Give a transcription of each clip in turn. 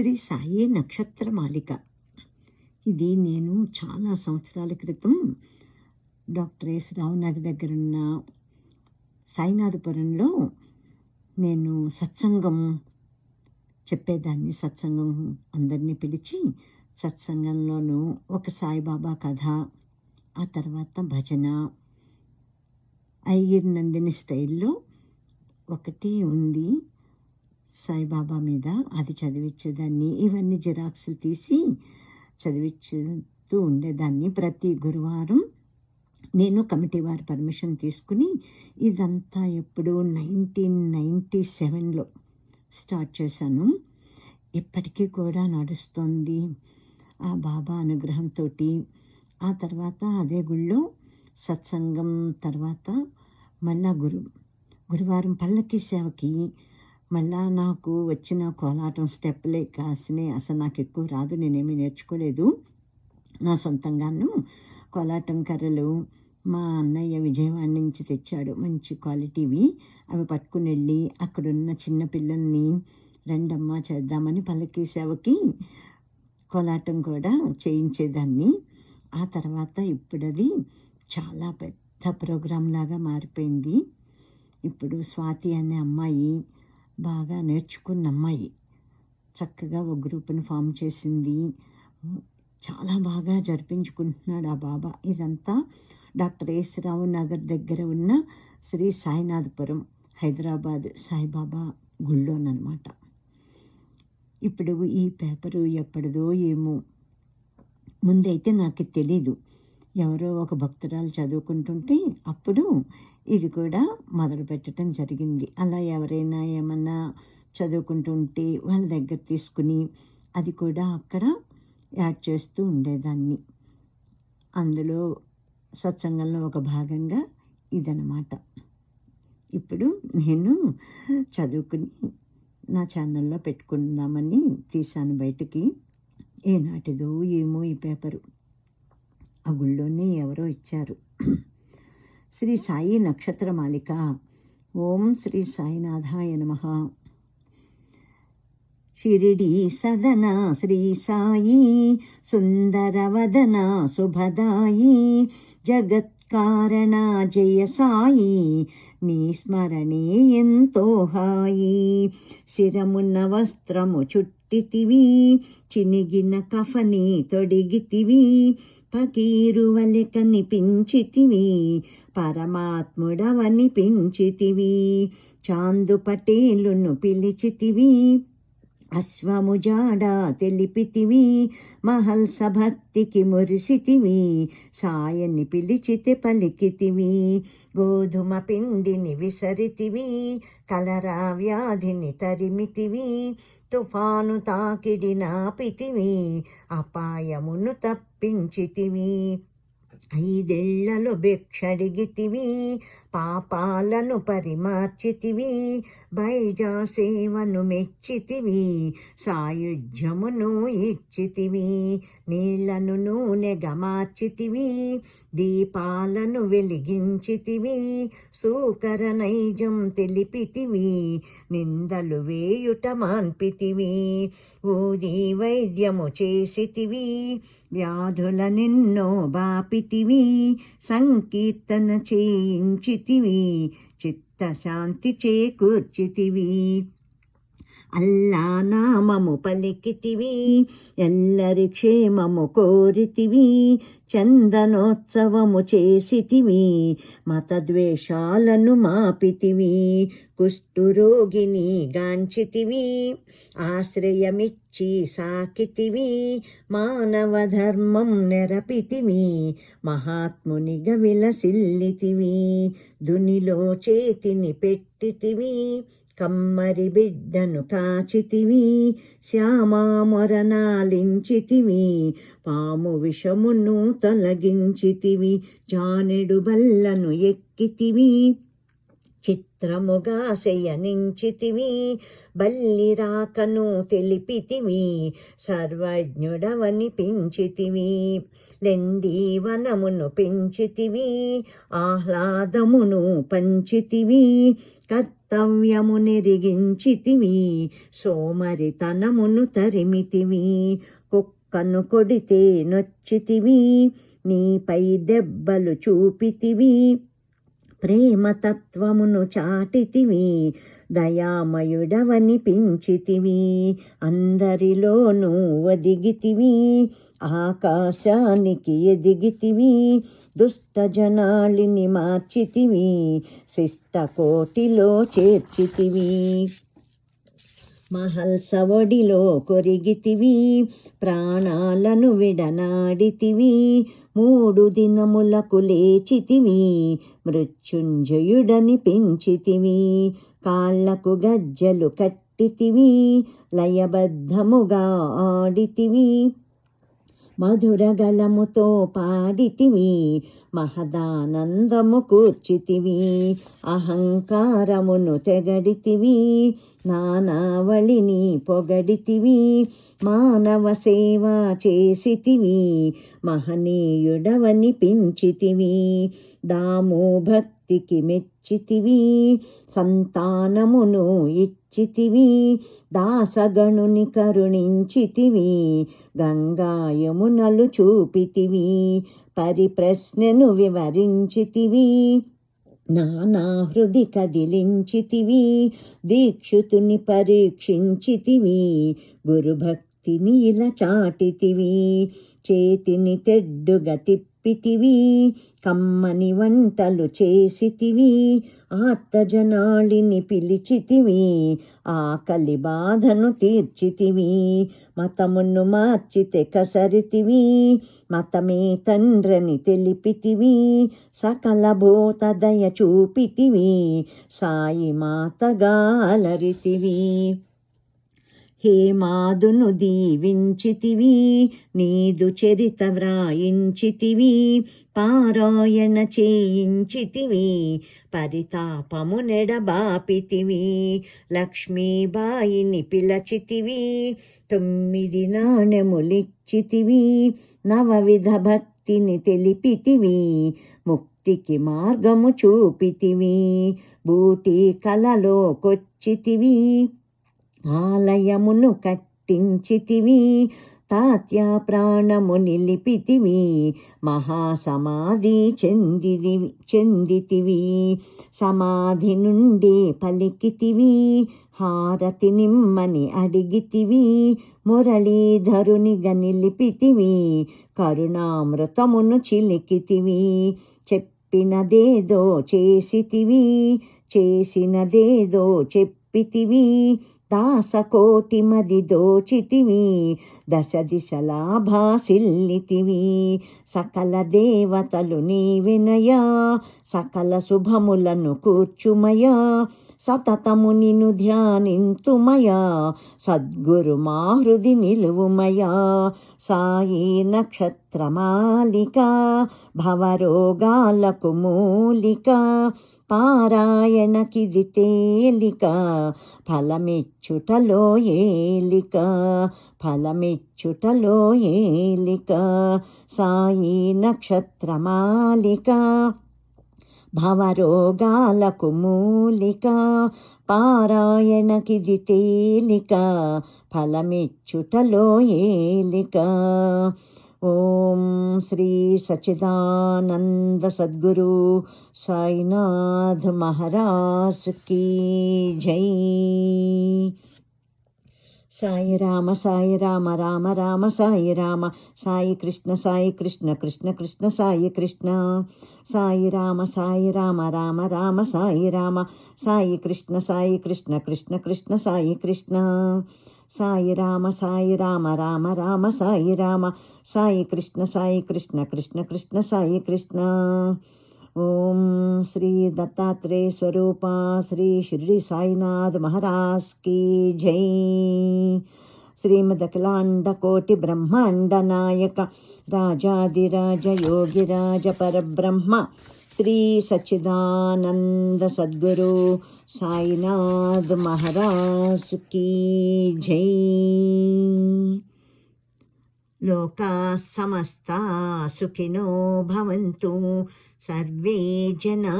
శ్రీ సాయి నక్షత్ర మాలిక. ఇది నేను చాలా సంవత్సరాల క్రితం డాక్టర్ ఎస్ రావునగర్ దగ్గర ఉన్న సాయినాథపురంలో నేను సత్సంగం చెప్పేదాన్ని. సత్సంగం అందరినీ పిలిచి సత్సంగంలోనూ ఒక సాయిబాబా కథ ఆ తర్వాత భజన అయ్యర్ నందిని స్టైల్లో ఒకటి ఉంది. సాయిబాబా మీద అది చదివించేదాన్ని. ఇవన్నీ జిరాక్స్లు తీసి చదివించుతూ ఉండేదాన్ని ప్రతి గురువారం. నేను కమిటీ వారి పర్మిషన్ తీసుకుని ఇదంతా ఎప్పుడు నైన్టీన్ నైంటీ సెవెన్లో స్టార్ట్ చేశాను. ఇప్పటికీ కూడా నడుస్తుంది ఆ బాబా అనుగ్రహంతో ఆ తర్వాత అదే గుళ్ళో సత్సంగం తర్వాత మళ్ళా గురు గురువారం పల్లకి సేవకి మళ్ళా నాకు వచ్చిన కోలాటం స్టెప్లే కాసినే అసలు నాకు ఎక్కువ రాదు నేనేమీ నేర్చుకోలేదు. నా సొంతంగాను కోలాటం కర్రలు మా అన్నయ్య విజయవాడ నుంచి తెచ్చాడు మంచి క్వాలిటీవి అవి పట్టుకుని వెళ్ళి అక్కడున్న చిన్న పిల్లల్ని రెండమ్మ చేద్దామని పల్లకి సేవకి కోలాటం కూడా చేయించేదాన్ని. ఆ తర్వాత ఇప్పుడది చాలా పెద్ద ప్రోగ్రాం లాగా మారిపోయింది. ఇప్పుడు స్వాతి అనే అమ్మాయి బాగా నేర్చుకున్న అమ్మాయి చక్కగా ఒక గ్రూప్ని ఫామ్ చేసింది. చాలా బాగా జరిపించుకుంటున్నాడు ఆ బాబా. ఇదంతా డాక్టర్ ఎస్ రావు నగర్ దగ్గర ఉన్న శ్రీ సాయినాథపురం హైదరాబాద్ సాయిబాబా గుళ్ళోనమాట ఇప్పుడు ఈ పేపరు ఎప్పటిదో ఏమో ముందైతే నాకు తెలీదు. ఎవరో ఒక భక్తురాలు చదువుకుంటుంటే అప్పుడు ఇది కూడా మొదలు పెట్టడం జరిగింది. అలా ఎవరైనా ఏమన్నా చదువుకుంటుంటే వాళ్ళ దగ్గర తీసుకుని అది కూడా అక్కడ యాడ్ చేస్తూ ఉండేదాన్ని. అందులో సత్సంగంలో ఒక భాగంగా ఇదనమాట ఇప్పుడు నేను చదువుకుని నా ఛానల్లో పెట్టుకుందామని తీశాను బయటికి. ఏనాటిదో ఏమో ఈ పేపరు. ఆ గుళ్ళోనే ఎవరో ఇచ్చారు. శ్రీ సాయి నక్షత్రమాలిక ఓం శ్రీ సాయినాథాయ నమ. షిరిడి సదన శ్రీ సాయి సుందరవదన శుభదాయి జగత్కారణ జయ సాయి నీ స్మరణే ఎంతో హాయి. శిరమున్న వస్త్రము చుట్టితివి చినిగిన కఫని తొడిగితివి పకీరువలె కనిపించితివి పరమాత్ముడవని పెంచితివి. చాందు పటేలును పిలిచితివి. అశ్వము జాడ తెలిపితివి. మహల్స భక్తికి మురిసితివి. సాయని పిలిచితే పలికితివి. గోధుమ పిండిని విసరితివి. కలరా వ్యాధిని తరిమితివి. తుఫాను తాకిడి నాపితివి. అపాయమును తప్పించితివి. ఐదేళ్ళలో భిక్షడిగితివి పాపాలను పరిమార్చితివి బైజా సేవను మెచ్చితివి సాయుధ్యమును ఇచ్చితివి నీళ్ళను నూనెగా మార్చితివి దీపాలను వెలిగించితివి సూకర నైజం తెలిపితివి నిందలు వేయుట మాన్పితివి ఊది వైద్యము చేసితివి వ్యాధుల నిన్నో బాపితివి సంకీర్తన చేయించి చేయించితివి చిత్తశాంతి చేకూర్చితివి. అల్లా నామము పలికితివి ఎల్లరి క్షేమము కోరితివి చందనోత్సవము చేసితివి మతద్వేషాలను మాపితివి కుష్ఠురోగిని గాంచితివి ఆశ్రయమిచ్చి సాకితివి మానవ ధర్మం నెరపితివి మహాత్మునిగా విలసిల్లితివి దునిలో చేతిని పెట్టితివి కమ్మరి బిడ్డను కాచితివి శ్యామామొరనాలించితివి పాము విషమును తొలగించితివి జానెడు బల్లను ఎక్కితివి చిత్రముగా శయనించితివి బల్లి రాకను తెలిపితివి సర్వజ్ఞుడవని లెండీవనమును పెంచితివి ఆహ్లాదమును పంచితివి కర్తవ్యము నెరిగించితివి సోమరితనమును తరిమితివి కుక్కను కొడితే నొచ్చితివి నీపై దెబ్బలు చూపితివి ప్రేమతత్వమును చాటితివి దయామయుడవని పెంచితివి అందరిలోనూ ఒదిగితివి ఆకాశానికి ఎదిగితివి దుష్ట జనాలిని మార్చితివి శిష్ట కోటిలో చేర్చితివి. మహల్సవడిలో కొరిగితివి ప్రాణాలను విడనాడితివి మూడు దినములకు లేచితివి మృత్యుంజయుడని పెంచితివి. కాళ్ళకు గజ్జలు కట్టితివి లయబద్ధముగా ఆడితివి. మధురగలముతో పాడితివి మహదానందము కూర్చితివి అహంకారమును తెగడితివి నానావళిని పొగడితివి మానవ సేవ చేసితివి మహనీయుడవని పించితివి దాము భక్తికి ఇచ్చితివి సంతానమును ఇచ్చితివి దాసగణుని కరుణించితివి గంగాయమునలు చూపితివి పరిప్రశ్నను వివరించితివి నానా హృది కదిలించితివి దీక్షితుని పరీక్షించితివి గురుభక్తిని ఇలా చాటితివి చేతిని తెడ్డుగా తిప్పితివి కమ్మని వంటలు చేసితివి ఆత్తజనాళిని పిలిచితివి ఆకలి బాధను తీర్చితివి మతమును మార్చితే కసరితివి మతమే తండ్రని తెలిపితివి సకల భూత దయ చూపితివి సాయి మాతగా అలరితివి. హేమాదును దీవించితివి నీదు చరిత వ్రాయించితివి పారాయణ చేయించితివి పరితాపము నెడబాపితివి లక్ష్మీబాయిని పిలచితివి తొమ్మిది నాణెములిచ్చితివి నవవిధ భక్తిని తెలిపితివి ముక్తికి మార్గము చూపితివి బూటి కలలో కొచ్చితివి ఆలయమును కట్టించితివి తాత్య ప్రాణము నిలిపితివి మహాసమాధి చెందిది చెందితివి. సమాధి నుండి పలికితివి హారతి నిమ్మని అడిగితివి మురళీధరునిగా నిలిపితివి కరుణామృతమును చిలికితివి. చెప్పినదేదో చేసితివి చేసినదేదో చెప్పితివి దాసకోటి మది దోచితివి దశ దిశలా భాసిల్లితివి సకల దేవతలు నీ వినయ సకల శుభములను కూర్చుమయా సతతము నిను ధ్యానింతుమయా సద్గురు మా హృది నిలువుమయా సాయి నక్షత్రమాలిక భవరోగాలకు మూలిక పారాయణకిది తేలిక ఫలమిచ్చుటలో ఏలిక ఫలమిచ్చుటలో ఏలిక సాయి నక్షత్రమాలిక భవరోగాలకు మూలిక పారాయణకిది తేలిక ఫలమిచ్చుటలో ఏలిక. ఓం శ్రీ సచిదానంద సద్గురు సాయినాథ్ మహారాజ్ కీ జై. సాయి రామ సాయి రామ రామ రామ సాయి రామ సాయి కృష్ణ సాయి కృష్ణ కృష్ణ కృష్ణ సాయి కృష్ణ. సాయి రామ సాయి రామ రామ రామ సాయి రామ సాయి కృష్ణ సాయి కృష్ణ కృష్ణ కృష్ణ సాయి కృష్ణ. సాయి రామ సాయి రామ రామ రామ సాయి రామ సాయి కృష్ణ సాయి కృష్ణ కృష్ణ కృష్ణ సాయి కృష్ణ. ఓం శ్రీ దత్తాత్రేయ స్వరూప శ్రీ షిరిడి సాయినాథ్ మహారాజ్ కీ జై. శ్రీమద్ కోటి బ్రహ్మాండ నాయక రాజాదిరాజ యోగిరాజ పరబ్రహ్మ శ్రీ సచ్చిదానంద సద్గురు సాయినాథ్ మహారాజ్ కీ జై. లోకా సమస్త సుఖినో భవంతు. సర్వే జనా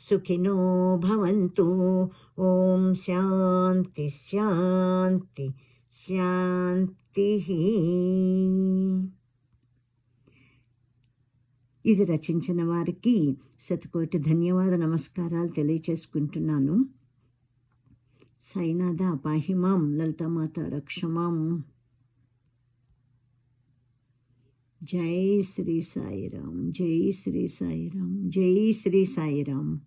సుఖినో భవంతు. ఓం శాంతి శాంతి శాంతి. ఇది రచించిన వారికి శతకోటి ధన్యవాద నమస్కారాలు తెలియచేసుకుంటున్నాను. సైనాథ పాహిమాం లలితమాత రక్షమాం. జై శ్రీ సాయిరాం జై శ్రీ సాయిరాం జై శ్రీ సాయిరామ్.